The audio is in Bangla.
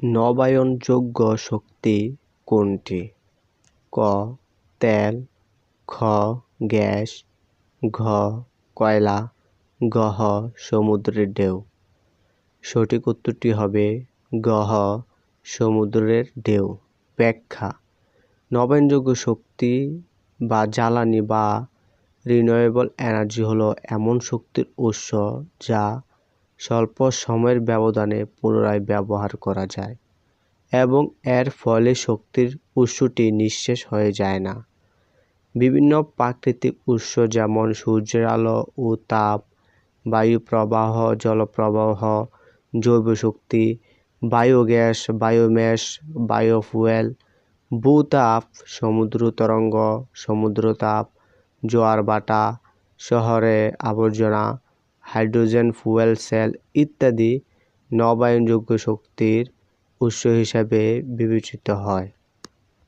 নবায়নযোগ্য শক্তি কোনটি? ক. তেল, খ. গ্যাস, ঘ. কয়লা গহ সমুদ্রের ঢেউ। সঠিক উত্তরটি হবে গহ সমুদ্রের ঢেউ। ব্যাখ্যা। নবায়নযোগ্য শক্তি বা জ্বালানি বা রিনিউয়েবল এনার্জি হলো এমন শক্তির উৎস যা স্বল্প সময়ের ব্যবধানে পুনরায় ব্যবহার করা যায় এবং এর ফলে শক্তির উৎসটি নিঃশেষ হয়ে যায় না। বিভিন্ন প্রাকৃতিক উৎস যেমন সূর্যের আলো ও তাপ, বায়ু প্রবাহ, জলপ্রবাহ, জৈব শক্তি, বায়োগ্যাস বায়োম্যাস বায়োফুয়েল, ভূতাপ, সমুদ্র তরঙ্গ সমুদ্র তাপ জোয়ার বাটা, শহরে আবর্জনা হাইড্রোজেন ফুয়েল সেল ইত্যাদি নবায়নযোগ্য শক্তির উৎস হিসাবে বিবেচিত হয়।